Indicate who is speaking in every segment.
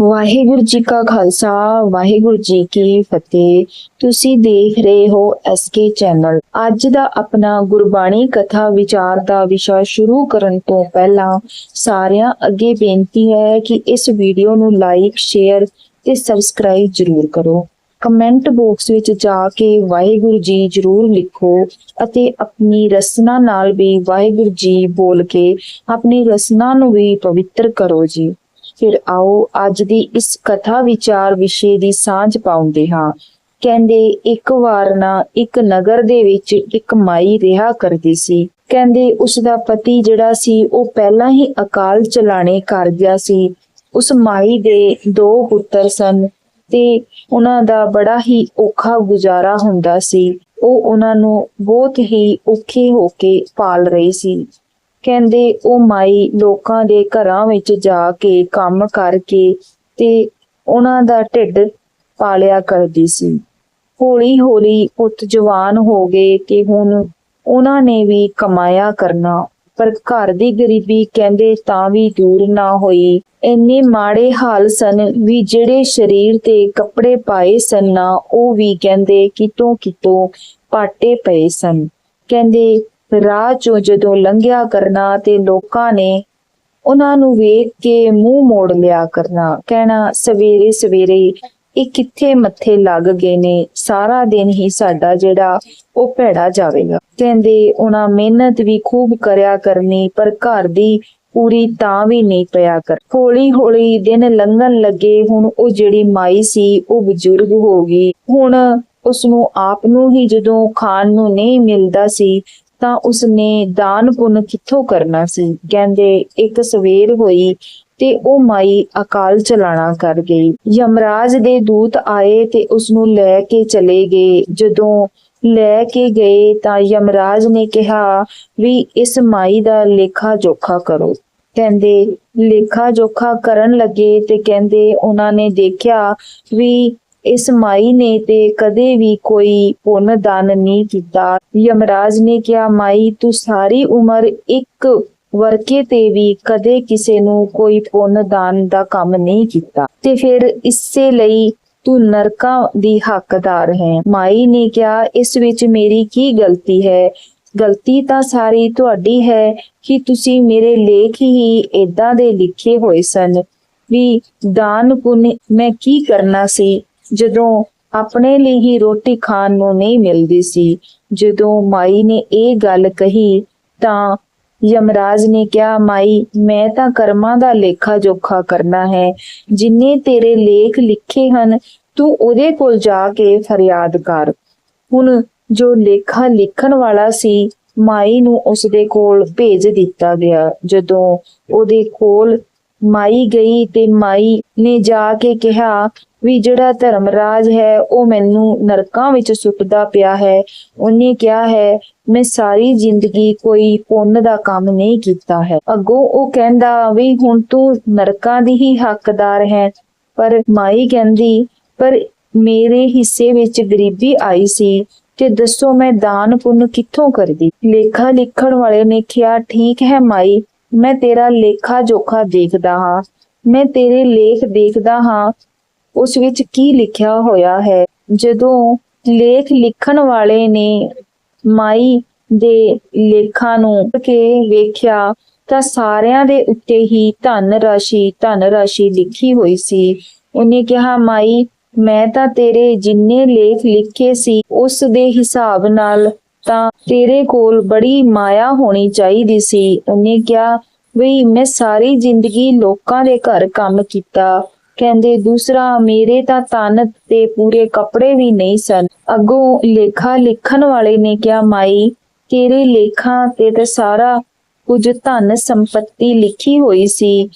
Speaker 1: ਵਾਹਿਗੁਰੂ ਜੀ ਕਾ ਖਾਲਸਾ, ਵਾਹਿਗੁਰੂ ਜੀ ਕੀ ਫਤਿਹ। ਤੁਸੀਂ ਦੇਖ ਰਹੇ ਹੋ ਐਸਕੇ ਚੈਨਲ। ਅੱਜ ਦਾ ਆਪਣਾ ਗੁਰਬਾਣੀ ਕਥਾ ਵਿਚਾਰ ਦਾ ਵਿਸ਼ਾ ਸ਼ੁਰੂ ਕਰਨ ਤੋਂ ਪਹਿਲਾਂ ਸਾਰਿਆਂ ਅੱਗੇ ਬੇਨਤੀ ਹੈ ਕਿ ਇਸ ਵੀਡੀਓ ਨੂੰ ਲਾਈਕ, ਸ਼ੇਅਰ ਤੇ ਸਬਸਕ੍ਰਾਈਬ ਜ਼ਰੂਰ ਕਰੋ। ਕਮੈਂਟ ਬਾਕਸ ਵਿੱਚ ਜਾ ਕੇ ਵਾਹਿਗੁਰੂ ਜੀ ਜ਼ਰੂਰ ਲਿਖੋ ਅਤੇ ਆਪਣੀ ਰਸਨਾ ਨਾਲ ਵੀ ਵਾਹਿਗੁਰੂ ਜੀ ਬੋਲ ਕੇ ਆਪਣੀ ਰਸਨਾ ਨੂੰ ਵੀ ਪਵਿੱਤਰ ਕਰੋ ਜੀ। ਫਿਰ ਆਓ ਅੱਜ ਦੀ ਇਸ ਕਥਾ ਵਿਚਾਰ ਵਿਸ਼ੇ ਦੀ ਸਾਂਝ ਪਾਉਂਦੇ ਹਾਂ। ਕਹਿੰਦੇ, ਇੱਕ ਵਾਰ ਨਾ ਇੱਕ ਨਗਰ ਦੇ ਵਿੱਚ ਇੱਕ ਮਾਈ ਰਿਹਾ ਕਰਦੀ ਸੀ। ਕਹਿੰਦੇ, ਉਸ ਦਾ ਪਤੀ ਜਿਹੜਾ ਸੀ, ਉਹ ਪਹਿਲਾਂ ਹੀ ਅਕਾਲ ਚਲਾਣੇ ਕਰ ਗਿਆ ਸੀ। ਉਸ ਮਾਈ ਦੇ ਦੋ ਪੁੱਤਰ ਸਨ ਤੇ ਉਹਨਾਂ ਦਾ ਬੜਾ ਹੀ ਔਖਾ ਗੁਜ਼ਾਰਾ ਹੁੰਦਾ ਸੀ। ਉਹ ਉਹਨਾਂ ਨੂੰ ਬਹੁਤ ਹੀ ਔਖੇ ਹੋ ਕੇ ਪਾਲ ਰਹੀ ਸੀ। ਕਹਿੰਦੇ, ਉਹ ਮਾਈ ਲੋਕਾਂ ਦੇ ਘਰਾਂ ਵਿੱਚ ਜਾ ਕੇ ਕੰਮ ਕਰਕੇ ਤੇ ਉਹਨਾਂ ਦਾ ਢਿੱਡ ਪਾਲਿਆ ਕਰਦੀ ਸੀ। ਹੌਲੀ ਹੌਲੀ ਪੁੱਤ ਜਵਾਨ ਹੋ ਗਏ ਤੇ ਹੁਣ ਉਹਨਾਂ ਨੇ ਵੀ ਕਮਾਇਆ ਕਰਨਾ। ਪਰ ਘਰ ਦੀ ਗਰੀਬੀ ਕਹਿੰਦੇ ਤਾਂ ਵੀ ਦੂਰ ਨਾ ਹੋਈ। ਇੰਨੇ ਮਾੜੇ ਹਾਲ ਸਨ ਵੀ ਜਿਹੜੇ ਸਰੀਰ ਤੇ ਕੱਪੜੇ ਪਾਏ ਸਨ ਨਾ, ਉਹ ਵੀ ਕਹਿੰਦੇ ਕਿਤੋਂ ਕਿਤੋਂ ਪਾਟੇ ਪਏ ਸਨ। ਕਹਿੰਦੇ ਰਾਹ ਚੋਂ ਜਦੋਂ ਲੰਘਿਆ ਕਰਨਾ ਤੇ ਲੋਕਾਂ ਨੇ ਉਹਨਾਂ ਨੂੰ ਵੇਖ ਕੇ ਮੂੰਹ ਮੋੜ ਲਿਆ ਕਰਨਾ, ਕਹਿਣਾ, ਸਵੇਰੇ ਸਵੇਰੇ ਇਹ ਕਿੱਥੇ ਮੱਥੇ ਲੱਗ ਗਏ ਨੇ? ਸਾਰਾ ਦਿਨ ਹੀ ਸਾਡਾ ਜਿਹੜਾ ਉਹ ਭੈੜਾ ਜਾਵੇਗਾ। ਕਹਿੰਦੇ ਉਹਨਾਂ ਮਿਹਨਤ ਵੀ ਖੂਬ ਕਰਿਆ ਕਰਨੀ, ਪਰ ਘਰ ਦੀ ਪੂਰੀ ਤਾਂ ਵੀ ਨਹੀਂ ਪਿਆ ਕਰ। ਹੌਲੀ ਹੌਲੀ ਦਿਨ ਲੰਘਣ ਲੱਗੇ, ਹੁਣ ਉਹ ਜਿਹੜੀ ਮਾਈ ਸੀ, ਉਹ ਬਜ਼ੁਰਗ ਹੋ ਗਈ। ਹੁਣ ਉਸ ਨੂੰ ਆਪ ਨੂੰ ਹੀ ਜਦੋਂ ਖਾਣ ਨੂੰ ਨਹੀਂ ਮਿਲਦਾ ਸੀ ਤਾਂ ਉਸਨੇ ਦਾਨ ਪੁੰਨ ਕਿੱਥੋਂ ਕਰਨਾ ਸੀ? ਕਹਿੰਦੇ, ਇੱਕ ਸਵੇਰ ਹੋਈ ਤੇ ਉਹ ਮਾਈ ਅਕਾਲ ਚਲਾਣਾ ਕਰ ਗਈ। ਯਮਰਾਜ ਦੇ ਦੂਤ ਆਏ ਤੇ ਉਸ ਨੂੰ ਲੈ ਕੇ ਚਲੇ ਗਏ। ਜਦੋਂ ਲੈ ਕੇ ਗਏ ਤਾਂ ਯਮਰਾਜ ਨੇ ਕਿਹਾ, ਵੀ ਇਸ ਮਾਈ ਦਾ ਲੇਖਾ ਜੋਖਾ ਕਰੋ। ਕਹਿੰਦੇ, ਲੇਖਾ ਜੋਖਾ ਕਰਨ ਲੱਗੇ ਤੇ ਕਹਿੰਦੇ ਉਹਨਾਂ ਨੇ ਦੇਖਿਆ ਵੀ ਇਸ ਮਾਈ ਨੇ ਤੇ ਕਦੇ ਵੀ ਕੋਈ ਪੁੰਨ ਦਾਨ ਨਹੀਂ ਕੀਤਾ। ਯਮਰਾਜ ਨੇ ਕਿਹਾ, ਮਾਈ, ਤੂੰ ਸਾਰੀ ਉਮਰ ਇੱਕ ਵਰਕੇ ਤੇ ਵੀ ਕਦੇ ਕਿਸੇ ਨੂੰ ਕੋਈ ਪੁੰਨ ਦਾਨ ਦਾ ਕੰਮ ਨਹੀਂ ਕੀਤਾ। ਤੇ ਫਿਰ ਇਸੇ ਲਈ ਤੂੰ ਨਰਕਾਂ ਦੀ ਹੱਕਦਾਰ ਹੈ। ਮਾਈ ਨੇ ਕਿਹਾ, ਇਸ ਵਿੱਚ ਮੇਰੀ ਕੀ ਗਲਤੀ ਹੈ? ਗਲਤੀ ਤਾਂ ਸਾਰੀ ਤੁਹਾਡੀ ਹੈ ਕਿ ਤੁਸੀਂ ਮੇਰੇ ਲੇਖ ਹੀ ਇਦਾਂ ਦੇ ਲਿਖੇ ਹੋਏ ਸਨ ਵੀ ਦਾਨ ਪੁੰਨ ਮੈਂ ਕੀ ਕਰਨਾ ਸੀ? ਜਦੋਂ ਆਪਣੇ ਲਈ ਹੀ ਰੋਟੀ ਖਾਣ ਨੂੰ ਨਹੀਂ ਮਿਲਦੀ ਸੀ, ਜਦੋਂ ਮਾਈ ਨੇ ਇਹ ਗੱਲ ਕਹੀ, ਤਾਂ ਯਮਰਾਜ ਨੇ ਕਿਹਾ, ਮਾਈ, ਮੈਂ ਤਾਂ ਕਰਮਾਂ ਦਾ ਲੇਖਾ ਜੋਖਾ ਕਰਨਾ ਹੈ। ਜਿੰਨੇ ਤੇਰੇ ਲੇਖ ਲਿਖੇ ਹਨ, ਤੂੰ ਉਹਦੇ ਕੋਲ ਜਾ ਕੇ ਫਰਿਆਦ ਕਰ। ਹੁਣ ਜੋ ਲੇਖਾ ਲਿਖਣ ਵਾਲਾ ਸੀ, ਮਾਈ ਨੂੰ ਉਸਦੇ ਕੋਲ ਭੇਜ ਦਿੱਤਾ ਗਿਆ। ਜਦੋਂ ਉਹਦੇ ਕੋਲ ਮਾਈ ਗਈ ਤੇ ਮਾਈ ਨੇ ਜਾ ਕੇ ਕਿਹਾ ਵੀ ਜਿਹੜਾ ਧਰਮਰਾਜ ਹੈ, ਉਹ ਮੈਨੂੰ ਨਰਕਾਂ ਵਿੱਚ ਸੁੱਟਦਾ ਪਿਆ ਹੈ। ਉਹਨੇ ਕਿਹਾ ਹੈ, ਮੈਂ ਸਾਰੀ ਜ਼ਿੰਦਗੀ ਕੋਈ ਪੁੰਨ ਦਾ ਕੰਮ ਨਹੀਂ ਕੀਤਾ ਹੈ। ਅੱਗੋਂ ਉਹ ਕਹਿੰਦਾ ਵੀ, ਹੁਣ ਤੂੰ ਨਰਕਾਂ ਦੀ ਹੀ ਹੱਕਦਾਰ ਹੈ। ਪਰ ਮਾਈ ਕਹਿੰਦੀ, ਪਰ ਮੇਰੇ ਹਿੱਸੇ ਵਿੱਚ ਗਰੀਬੀ ਆਈ ਸੀ, ਤੇ ਦੱਸੋ ਮੈਂ ਦਾਨ ਪੁੰਨ ਕਿੱਥੋਂ ਕਰਦੀ? ਲੇਖਾ ਲਿਖਣ ਵਾਲੇ ਨੇ ਕਿਹਾ, ਠੀਕ ਹੈ ਮਾਈ, ਮੈਂ ਤੇਰਾ ਲੇਖਾ ਜੋਖਾ ਦੇਖਦਾ ਹਾਂ। ਮੈਂ ਤੇਰੇ ਲੇਖ ਦੇਖਦਾ ਹਾਂ ਉਸ ਵਿੱਚ ਕੀ ਲਿਖਿਆ ਹੋਇਆ ਹੈ? ਜਦੋਂ ਲੇਖ ਲਿਖਣ ਵਾਲੇ ਨੇ ਮਾਈ ਦੇ ਲੇਖਾਂ ਨੂੰ ਕੇ ਵੇਖਿਆ, ਤਾਂ ਸਾਰਿਆਂ ਦੇ ਉੱਤੇ ਹੀ ਧਨ ਰਾਸ਼ੀ ਧਨ ਰਾਸ਼ੀ ਲਿਖੀ ਹੋਈ ਸੀ। ਉਹਨੇ ਕਿਹਾ, ਮਾਈ, ਮੈਂ ਤਾਂ ਤੇਰੇ ਜਿੰਨੇ ਲੇਖ ਲਿਖੇ ਸੀ, ਉਸ ਦੇ ਹਿਸਾਬ ਨਾਲ ਤਾਂ ਤੇਰੇ ਕੋਲ ਬੜੀ ਮਾਇਆ ਹੋਣੀ ਚਾਹੀਦੀ ਸੀ। ਉਹਨੇ ਕਿਹਾ ਵੀ ਮੈਂ ਸਾਰੀ ਜ਼ਿੰਦਗੀ ਲੋਕਾਂ ਦੇ ਘਰ ਕੰਮ ਕੀਤਾ। ਕਹਿੰਦੇ, ਦੂਸਰਾ, ਮੇਰੇ ਤਾਂ ਤਨ ਤੇ ਪੂਰੇ ਕੱਪੜੇ ਵੀ ਨਹੀਂ ਸਨ। ਅੱਗੋਂ ਲੇਖਾ ਲਿਖਣ ਵਾਲੇ ਨੇ ਕਿਹਾ, ਮਾਈ, ਤੇਰੇ ਲੇਖਾਂ ਤੇ ਤਾਂ ਸਾਰਾ ਕੁਝ ਧਨ ਸੰਪਤੀ ਲਿਖੀ ਹੋਈ ਸੀ।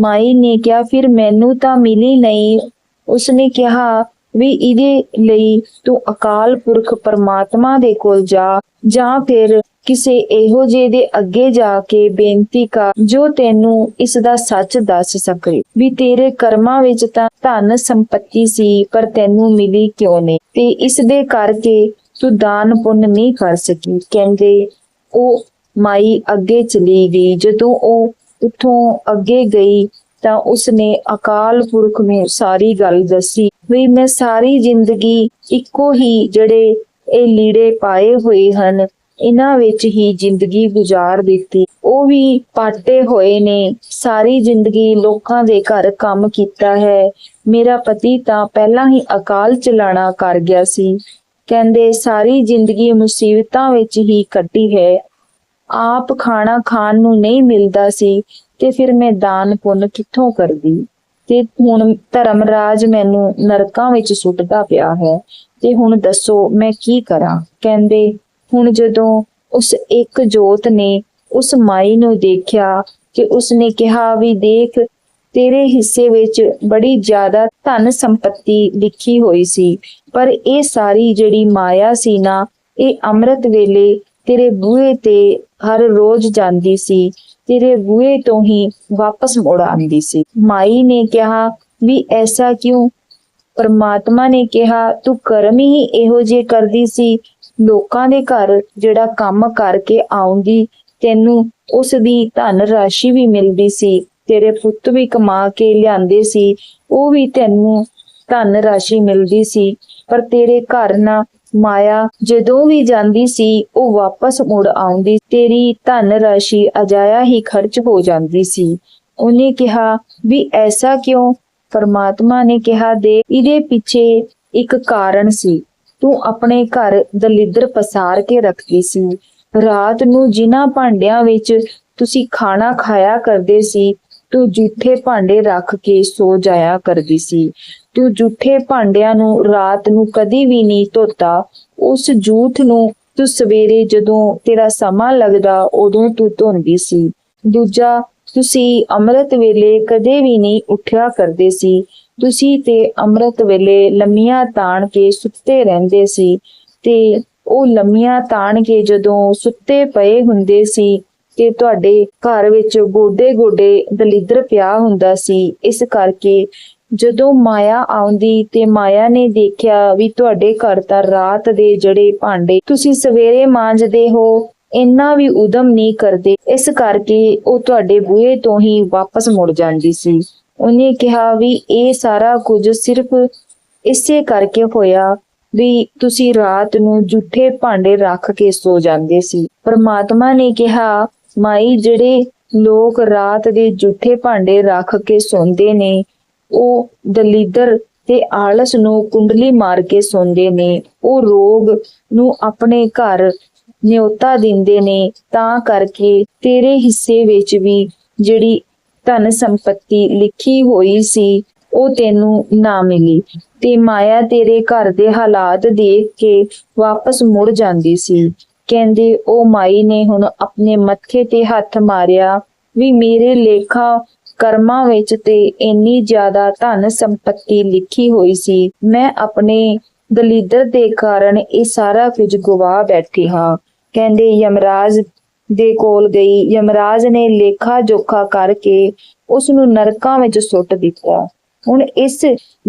Speaker 1: ਮਾਈ ਨੇ ਕਿਹਾ, ਫਿਰ ਮੈਨੂੰ ਤਾਂ ਮਿਲੀ ਨਹੀਂ। ਉਸਨੇ ਕਿਹਾ, ਵੀ ਇਹਦੇ ਲਈ ਤੂੰ ਅਕਾਲ ਪੁਰਖ ਪਰਮਾਤਮਾ ਦੇ ਕੋਲ ਜਾ, ਜਾਂ ਫਿਰ ਕਿਸੇ ਇਹੋ ਜਿਹੇ ਦੇ ਅੱਗੇ ਜਾ ਕੇ ਬੇਨਤੀ ਕਰ, ਜੋ ਤੈਨੂੰ ਇਸ ਦਾ ਸੱਚ ਦੱਸ ਸਕੇ। ਵੀ ਤੇਰੇ ਕਰਮਾਂ ਵਿੱਚ ਤਾਂ ਧਨ ਸੰਪਤੀ ਸੀ, ਪਰ ਤੈਨੂੰ ਮਿਲੀ ਕਿਉਂ ਨਹੀਂ? ਤੇ ਇਸ ਦੇ ਕਰਕੇ ਤੂੰ ਦਾਨ ਪੁੰਨ ਨਹੀਂ ਕਰ ਸਕੀ। ਕਹਿੰਦੇ, ਉਹ ਮਾਈ ਅੱਗੇ ਚਲੀ ਗਈ। ਜਦੋਂ ਉਹ ਉੱਥੋਂ ਅੱਗੇ ਗਈ, ਤਾਂ ਉਸਨੇ ਅਕਾਲ ਪੁਰਖ ਨੂੰ ਸਾਰੀ ਗੱਲ ਦੱਸੀ। ਵੀ ਮੈਂ ਸਾਰੀ ਜ਼ਿੰਦਗੀ ਇੱਕੋ ਹੀ ਜਿਹੜੇ ਇਹ ਲੀੜੇ ਪਾਏ ਹੋਏ ਹਨ ਇਹਨਾਂ ਵਿੱਚ ਹੀ ਜ਼ਿੰਦਗੀ ਗੁਜ਼ਾਰ ਦਿੱਤੀ। ਉਹ ਵੀ ਪਾਟੇ ਹੋਏ ਨੇ। ਸਾਰੀ ਜ਼ਿੰਦਗੀ ਲੋਕਾਂ ਦੇ ਘਰ ਕੰਮ ਕੀਤਾ ਹੈ। ਮੇਰਾ ਪਤੀ ਤਾਂ ਪਹਿਲਾਂ ਹੀ ਅਕਾਲ ਚਲਾਣਾ ਕਰ ਗਿਆ ਸੀ। ਕਹਿੰਦੇ, ਸਾਰੀ ਜ਼ਿੰਦਗੀ ਮੁਸੀਬਤਾਂ ਵਿੱਚ ਹੀ ਕੱਟੀ ਹੈ। ਆਪ ਖਾਣਾ ਖਾਣ ਨੂੰ ਨਹੀਂ ਮਿਲਦਾ ਸੀ ਤੇ ਫਿਰ ਮੈਂ ਦਾਨ ਪੁੰਨ ਕਿੱਥੋਂ ਕਰਦੀ? ਤੇ ਹੁਣ ਧਰਮਰਾਜ ਮੈਨੂੰ ਨਰਕਾਂ ਵਿੱਚ ਸੁੱਟਦਾ ਪਿਆ ਹੈ। ਤੇ ਹੁਣ ਦੱਸੋ, ਮੈਂ ਕੀ ਕਰਾਂ? ਕਹਿੰਦੇ ਹੁਣ ਜਦੋਂ ਉਸ ਇੱਕ ਜੋਤ ਨੇ ਉਸ ਮਾਈ ਨੂੰ ਦੇਖਿਆ ਕਿ ਉਸਨੇ ਕਿਹਾ, ਵੀ ਦੇਖ, ਤੇਰੇ ਹਿੱਸੇ ਵਿੱਚ ਬੜੀ ਜ਼ਿਆਦਾ ਧਨ ਸੰਪਤੀ ਲਿਖੀ ਹੋਈ ਸੀ, ਪਰ ਇਹ ਸਾਰੀ ਜਿਹੜੀ ਮਾਇਆ ਸੀ ਨਾ, ਇਹ ਅੰਮ੍ਰਿਤ ਵੇਲੇ ਤੇਰੇ ਬੂਹੇ ਤੇ ਹਰ ਰੋਜ਼ ਜਾਂਦੀ ਸੀ, ਤੇਰੇ ਬੂਹੇ ਤੋਂ ਹੀ ਵਾਪਸ ਮੁੜ ਆਉਂਦੀ ਸੀ। ਮਾਈ ਨੇ ਕਿਹਾ, ਵੀ ਐਸਾ ਕਿਉਂ? ਪਰਮਾਤਮਾ ਨੇ ਕਿਹਾ, ਤੂੰ ਕਰਮ ਹੀ ਇਹੋ ਜੇ ਕਰਦੀ ਸੀ ਲੋਕਾਂ ਦੇ ਘਰ ਜਿਹੜਾ ਕੰਮ ਕਰਕੇ ਆਉਂਦੀ ਤੈਨੂੰ ਉਸ ਦੀ ਧਨ ਰਾਸ਼ੀ ਵੀ ਮਿਲਦੀ ਸੀ, ਤੇਰੇ ਪੁੱਤ ਵੀ ਕਮਾ ਕੇ ਲਿਆਂਦੇ ਸੀ, ਉਹ ਵੀ ਤੈਨੂੰ ਧਨ ਰਾਸ਼ੀ ਮਿਲਦੀ ਸੀ। ਪਰ ਤੇਰੇ ਘਰ ਨਾ ਮਾਇਆ ਜਦੋਂ ਵੀ ਜਾਂਦੀ ਸੀ, ਉਹ ਵਾਪਸ ਮੁੜ ਆਉਂਦੀ, ਤੇਰੀ ਧਨ ਰਾਸ਼ੀ ਅਜਾਇਆ ਹੀ ਖਰਚ ਹੋ ਜਾਂਦੀ ਸੀ। ਉਹਨੇ ਕਿਹਾ, ਵੀ ਐਸਾ ਕਿਉਂ? ਪਰਮਾਤਮਾ ਨੇ ਕਿਹਾ ਦੇ ਇਹਦੇ ਪਿੱਛੇ ਇੱਕ ਕਾਰਨ ਸੀ। ਤੂੰ ਆਪਣੇ ਘਰ ਦਲਿੱਦਰ ਪਸਾਰ ਕੇ ਰੱਖਦੀ ਸੀ। ਰਾਤ ਨੂੰ ਜਿਨ੍ਹਾਂ ਭਾਂਡਿਆਂ ਵਿੱਚ ਤੁਸੀਂ ਖਾਣਾ ਖਾਇਆ ਕਰਦੇ ਸੀ, ਤੂੰ ਜੂਠੇ ਭਾਂਡੇ ਰੱਖ ਕੇ ਸੋ ਜਾਇਆ ਕਰਦੀ ਸੀ। ਤੂੰ ਜੂਠੇ ਭਾਂਡਿਆਂ ਨੂੰ ਰਾਤ ਨੂੰ ਕਦੀ ਵੀ ਨਹੀਂ ਧੋਤਾ। ਉਸ ਜੂਠ ਨੂੰ ਤੂੰ ਸਵੇਰੇ ਜਦੋਂ ਤੇਰਾ ਸਮਾਂ ਲੱਗਦਾ, ਉਦੋਂ ਤੂੰ ਧੋਂਦੀ ਸੀ। ਦੂਜਾ, ਤੁਸੀਂ ਅੰਮ੍ਰਿਤ ਵੇਲੇ ਕਦੇ ਵੀ ਨਹੀਂ ਉੱਠਿਆ ਕਰਦੇ ਸੀ। ਤੁਸੀਂ ਤੇ ਅੰਮ੍ਰਿਤ ਵੇਲੇ ਲੰਮੀਆਂ ਤਾਣ ਕੇ ਸੁੱਤੇ ਰਹਿੰਦੇ ਸੀ ਤੇ ਉਹ ਲੰਮੀਆਂ ਤਾਣ ਕੇ ਜਦੋਂ ਸੁੱਤੇ ਪਏ ਹੁੰਦੇ ਸੀ ਕਿ ਤੁਹਾਡੇ ਘਰ ਵਿੱਚ ਗੋਡੇ ਗੋਡੇ ਦਲਿੱਦਰ ਪਿਆ ਹੁੰਦਾ ਸੀ, ਇਸ ਕਰਕੇ ਜਦੋਂ ਮਾਇਆ ਆਉਂਦੀ ਤੇ ਮਾਇਆ ਨੇ ਦੇਖਿਆ ਵੀ ਤੁਹਾਡੇ ਘਰ ਤਾਂ ਰਾਤ ਦੇ ਜਿਹੜੇ ਭਾਂਡੇ ਤੁਸੀਂ ਸਵੇਰੇ ਮਾਂਜਦੇ ਹੋ, ਇੰਨਾ ਵੀ ਉਦਮ ਨਹੀਂ ਕਰਦੇ, ਇਸ ਕਰਕੇ ਉਹ ਤੁਹਾਡੇ ਬੂਹੇ ਤੋਂ ਹੀ ਵਾਪਸ ਮੁੜ ਜਾਂਦੀ ਸੀ। ਉਹਨੇ ਕਿਹਾ ਵੀ ਇਹ ਸਾਰਾ ਕੁਝ ਸਿਰਫ ਇਸੇ ਕਰਕੇ ਹੋਇਆ ਵੀ ਤੁਸੀਂ ਰਾਤ ਨੂੰ ਜੁੱਠੇ ਭਾਂਡੇ ਰੱਖ ਕੇ ਸੋ ਜਾਂਦੇ ਸੀ। ਪਰਮਾਤਮਾ ਨੇ ਕਿਹਾ, ਮਾਈ, ਜਿਹੜੇ ਲੋਕ ਰਾਤ ਦੇ ਜੁੱਠੇ ਭਾਂਡੇ ਰੱਖ ਕੇ ਸੌਂਦੇ ਨੇ, ਉਹ ਦਲਿੱਦਰ ਤੇ ਆਲਸ ਨੂੰ ਕੁੰਡਲੀ ਮਾਰ ਕੇ ਸੌਂਦੇ ਨੇ, ਉਹ ਰੋਗ ਨੂੰ ਆਪਣੇ ਘਰ ਨਿਉਤਾ ਦਿੰਦੇ ਨੇ, ਤਾਂ ਕਰਕੇ ਤੇਰੇ ਹਿੱਸੇ ਵਿੱਚ ਵੀ ਜਿਹੜੀ ਧਨ ਸੰਪਤੀ ਲਿਖੀ ਹੋਈ ਸੀ, ਉਹ ਤੈਨੂੰ ਨਾ ਮਿਲੀ। ਤੇ ਮਾਇਆ ਤੇਰੇ ਘਰ ਦੇ ਹਾਲਾਤ ਦੇਖ ਕੇ ਵਾਪਸ ਮੁੜ ਜਾਂਦੀ ਸੀ। ਕਹਿੰਦੇ, ਉਹ ਮਾਈ ਨੇ ਹੁਣ ਆਪਣੇ ਮੱਥੇ ਤੇ ਹੱਥ ਮਾਰਿਆ ਵੀ ਮੇਰੇ ਲੇਖਾ ਕਰਮਾਂ ਵਿੱਚ ਤੇ ਇੰਨੀ ਜ਼ਿਆਦਾ ਧਨ ਸੰਪਤੀ ਲਿਖੀ ਹੋਈ ਸੀ। ਮੈਂ ਆਪਣੇ ਦਲਿੱਦਰ ਦੇ ਕਾਰਨ ਇਹ ਸਾਰਾ ਕੁਝ ਗਵਾ ਬੈਠੀ ਹਾਂ। ਕਹਿੰਦੇ, ਯਮਰਾਜ ਦੇ ਕੋਲ ਗਈ। ਯਮਰਾਜ ਨੇ ਲੇਖਾ ਜੋਖਾ ਕਰਕੇ ਉਸ ਨੂੰ ਨਰਕਾਂ ਵਿੱਚ ਸੁੱਟ ਦਿੱਤਾ। ਹੁਣ ਇਸ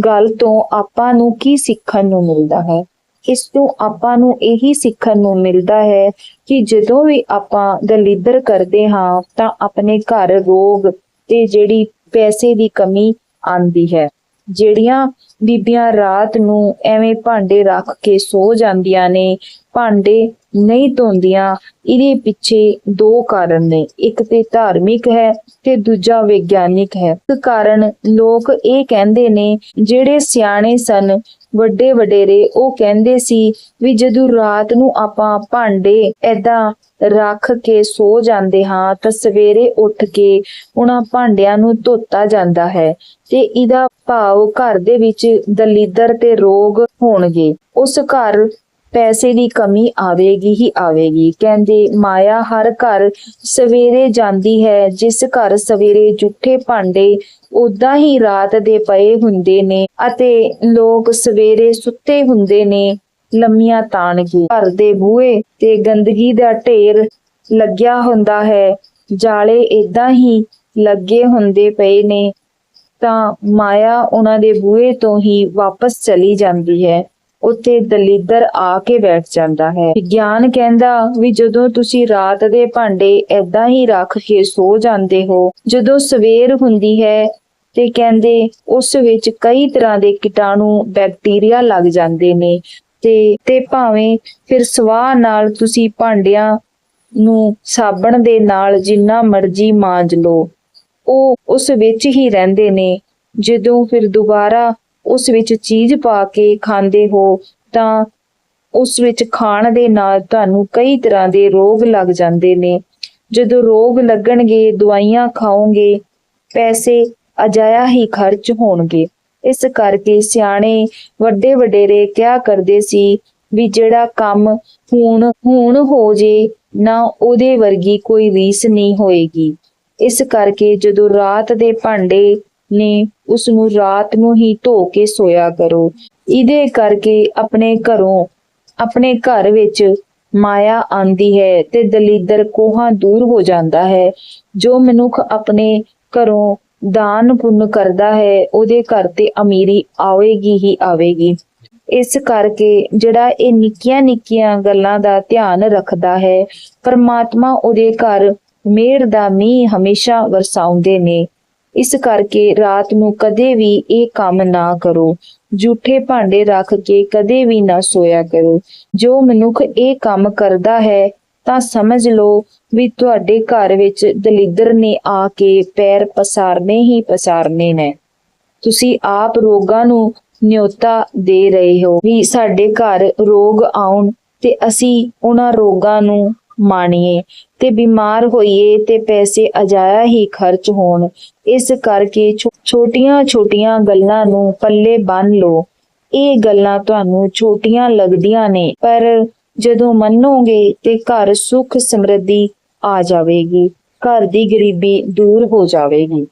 Speaker 1: ਗੱਲ ਤੋਂ ਆਪਾਂ ਨੂੰ ਕੀ ਸਿੱਖਣ ਨੂੰ ਮਿਲਦਾ ਹੈ? ਇਸ ਤੋਂ ਆਪਾਂ ਨੂੰ ਇਹੀ ਸਿੱਖਣ ਨੂੰ ਮਿਲਦਾ ਹੈ ਕਿ ਜਦੋਂ ਵੀ ਆਪਾਂ ਦਲਿੱਦਰ ਕਰਦੇ ਹਾਂ, ਤਾਂ ਆਪਣੇ ਘਰ ਰੋਗ ਤੇ ਜਿਹੜੀ ਪੈਸੇ ਦੀ ਕਮੀ ਆਂਦੀ ਹੈ। ਜਿਹੜੀਆਂ ਬੀਬੀਆਂ ਰਾਤ ਨੂੰ ਐਵੇਂ ਭਾਂਡੇ ਰੱਖ ਕੇ ਸੋ ਜਾਂਦੀਆਂ ਨੇ, ਭਾਂਡੇ ਨਹੀਂ ਧੋਂਦੀਆਂ। ਇਹਦੇ ਪਿੱਛੇ ਦੋ ਕਾਰਨ ਨੇ। ਇੱਕ ਤੇ ਧਾਰਮਿਕ ਹੈ ਤੇ ਦੂਜਾ ਵਿਗਿਆਨਿਕ ਹੈ। ਇੱਕ ਕਾਰਨ ਲੋਕ ਇਹ ਕਹਿੰਦੇ ਨੇ, ਜਿਹੜੇ ਸਿਆਣੇ ਸਨ ਵੱਡੇ ਵਡੇਰੇ ਉਹ ਕਹਿੰਦੇ ਸੀ ਵੀ ਜਦੋਂ ਰਾਤ ਨੂੰ ਆਪਾਂ ਭਾਂਡੇ ਐਦਾਂ ਰੱਖ ਕੇ ਸੋ ਜਾਂਦੇ ਹਾਂ ਤਾਂ ਸਵੇਰੇ ਉੱਠ ਕੇ ਉਹਨਾਂ ਭਾਂਡਿਆਂ ਨੂੰ ਧੋਤਾ ਜਾਂਦਾ ਹੈ ਤੇ ਇਹਦਾ ਭਾਵ ਘਰ ਦੇ ਵਿੱਚ ਦਲਿੱਦਰ ਤੇ ਰੋਗ ਹੋਣਗੇ। ਉਸ ਘਰ ਪੈਸੇ ਦੀ ਕਮੀ ਆਵੇਗੀ ਹੀ ਆਵੇਗੀ। ਕਹਿੰਦੇ, ਮਾਇਆ ਹਰ ਘਰ ਸਵੇਰੇ ਜਾਂਦੀ ਹੈ, ਜਿਸ ਘਰ ਸਵੇਰੇ ਜੁੱਠੇ ਭਾਂਡੇ ਉਦਾਂ ਹੀ ਰਾਤ ਦੇ ਪਏ ਹੁੰਦੇ ਨੇ ਅਤੇ ਲੋਕ ਸਵੇਰੇ ਸੁੱਤੇ ਹੁੰਦੇ ਨੇ, ਲੰਮੀਆਂ ਤਾਣਗੇ ਘਰ ਦੇ ਬੂਹੇ ਤੇ ਗੰਦਗੀ ਦਾ ਢੇਰ ਲੱਗਿਆ ਹੁੰਦਾ ਹੈ। ਜਾਲੇ ਇਦਾਂ ਹੀ ਲੱਗੇ ਹੁੰਦੇ ਪਏ ਨੇ, ਤਾਂ ਮਾਇਆ ਉਹਨਾਂ ਦੇ ਬੂਹੇ ਤੋਂ ਹੀ ਵਾਪਸ ਚਲੀ ਜਾਂਦੀ ਹੈ। ਉੱਥੇ ਦਲਿੱਦਰ ਆ ਕੇ ਬੈਠ ਜਾਂਦਾ ਹੈ। ਵਿਗਿਆਨ ਕਹਿੰਦਾ ਵੀ ਜਦੋਂ ਤੁਸੀਂ ਰਾਤ ਦੇ ਭਾਂਡੇ ਐਦਾਂ ਹੀ ਰੱਖ ਕੇ ਸੋ ਜਾਂਦੇ ਹੋ, ਜਦੋਂ ਸਵੇਰ ਹੁੰਦੀ ਹੈ ਤੇ ਕਹਿੰਦੇ ਉਸ ਵਿੱਚ ਕਈ ਤਰ੍ਹਾਂ ਦੇ ਕੀਟਾਣੂ, ਬੈਕਟੀਰੀਆ ਲੱਗ ਜਾਂਦੇ ਨੇ ਤੇ ਤੇ ਭਾਵੇਂ ਫਿਰ ਸਵਾਹ ਨਾਲ ਤੁਸੀਂ ਭਾਂਡਿਆਂ ਨੂੰ ਸਾਬਣ ਦੇ ਨਾਲ ਜਿੰਨਾ ਮਰਜ਼ੀ ਮਾਂਜ ਲਓ, ਉਹ ਉਸ ਵਿੱਚ ਹੀ ਰਹਿੰਦੇ ਨੇ। ਜਦੋਂ ਫਿਰ ਦੁਬਾਰਾ ਉਸ ਵਿੱਚ ਚੀਜ਼ ਪਾ ਕੇ ਖਾਂਦੇ ਹੋ, ਤਾਂ ਉਸ ਵਿੱਚ ਖਾਣ ਦੇ ਨਾਲ ਤੁਹਾਨੂੰ ਕਈ ਤਰ੍ਹਾਂ ਦੇ ਰੋਗ ਲੱਗ ਜਾਂਦੇ ਨੇ। ਜਦੋਂ ਰੋਗ ਲੱਗਣਗੇ, ਦਵਾਈਆਂ ਖਾਓਗੇ, ਪੈਸੇ ਅਜਾਇਆ ਹੀ ਖਰਚ ਹੋਣਗੇ। ਇਸ ਕਰਕੇ ਸਿਆਣੇ ਵੱਡੇ ਵਡੇਰੇ ਕਿਹਾ ਕਰਦੇ ਸੀ ਵੀ ਜਿਹੜਾ ਕੰਮ ਹੁਣ ਹੁਣ ਹੋ ਜੇ, ਨਾ ਉਹਦੇ ਵਰਗੀ ਕੋਈ ਰੀਸ ਨਹੀਂ ਹੋਏਗੀ। ਇਸ ਕਰਕੇ ਜਦੋਂ ਰਾਤ ਦੇ ਭਾਂਡੇ ਨੇ ਉਸ ਨੂੰ ਰਾਤ ਨੂੰ ਹੀ ਧੋ ਕੇ ਸੋਇਆ ਕਰੋ। ਇਹਦੇ ਕਰਕੇ ਆਪਣੇ ਘਰੋਂ, ਆਪਣੇ ਘਰ ਵਿੱਚ ਮਾਇਆ ਆਂਦੀ ਹੈ ਤੇ ਦਲਿੱਦਰ ਕੋਹਾਂ ਦੂਰ ਹੋ ਜਾਂਦਾ ਹੈ। ਜੋ ਮਨੁੱਖ ਆਪਣੇ ਘਰੋਂ ਦਾਨ ਪੁੰਨ ਕਰਦਾ ਹੈ, ਉਹਦੇ ਘਰ ਤੇ ਅਮੀਰੀ ਆਵੇਗੀ ਹੀ ਆਵੇਗੀ। ਇਸ ਕਰਕੇ ਜਿਹੜਾ ਇਹ ਨਿੱਕੀਆਂ ਨਿੱਕੀਆਂ ਗੱਲਾਂ ਦਾ ਧਿਆਨ ਰੱਖਦਾ ਹੈ, ਪਰਮਾਤਮਾ ਉਹਦੇ ਘਰ ਮਿਹਰ ਦਾ ਮੀਂਹ ਹਮੇਸ਼ਾ ਵਰਸਾਉਂਦੇ ਨੇ। ਇਸ ਕਰਕੇ ਰਾਤ ਨੂੰ ਕਦੇ ਵੀ ਇਹ ਕੰਮ ਨਾ ਕਰੋ। ਝੂਠੇ ਭਾਂਡੇ ਰੱਖ ਕੇ ਕਦੇ ਵੀ ਨਾ ਸੋਇਆ ਕਰੋ। ਜੋ ਮਨੁੱਖ ਇਹ ਕੰਮ ਕਰਦਾ ਹੈ, ਤਾਂ ਸਮਝ ਲਓ ਵੀ ਤੁਹਾਡੇ ਘਰ ਵਿੱਚ ਦਲਿੱਦਰ ਨੇ ਆ ਕੇ ਪੈਰ ਪਸਾਰਨੇ ਹੀ ਪਸਾਰਨੇ ਨੇ। ਤੁਸੀਂ ਆਪ ਰੋਗਾਂ ਨੂੰ ਨਿਯੋਤਾ ਦੇ ਰਹੇ ਹੋ। ਵੀ ਸਾਡੇ ਘਰ ਰੋਗ ਆਉਣ ਤੇ ਅਸੀਂ ਉਹਨਾਂ ਰੋਗਾਂ ਨੂੰ ਮਾਣੀਏ ਤੇ ਬਿਮਾਰ ਹੋਈਏ ਤੇ ਪੈਸੇ ਅਜਾਇਆ ਹੀ ਖਰਚ ਹੋਣ। ਇਸ ਕਰਕੇ ਛੋਟੀਆਂ ਛੋਟੀਆਂ ਗੱਲਾਂ ਨੂੰ ਪੱਲੇ ਬੰਨ ਲਓ। ਇਹ ਗੱਲਾਂ ਤੁਹਾਨੂੰ ਛੋਟੀਆਂ ਲੱਗਦੀਆਂ ਨੇ, ਪਰ ਜਦੋਂ ਮੰਨੋਗੇ ਤੇ ਘਰ ਸੁਖ ਸਮਰਿੱਧੀ ਆ ਜਾਵੇਗੀ। ਘਰ ਦੀ ਗਰੀਬੀ ਦੂਰ ਹੋ ਜਾਵੇਗੀ।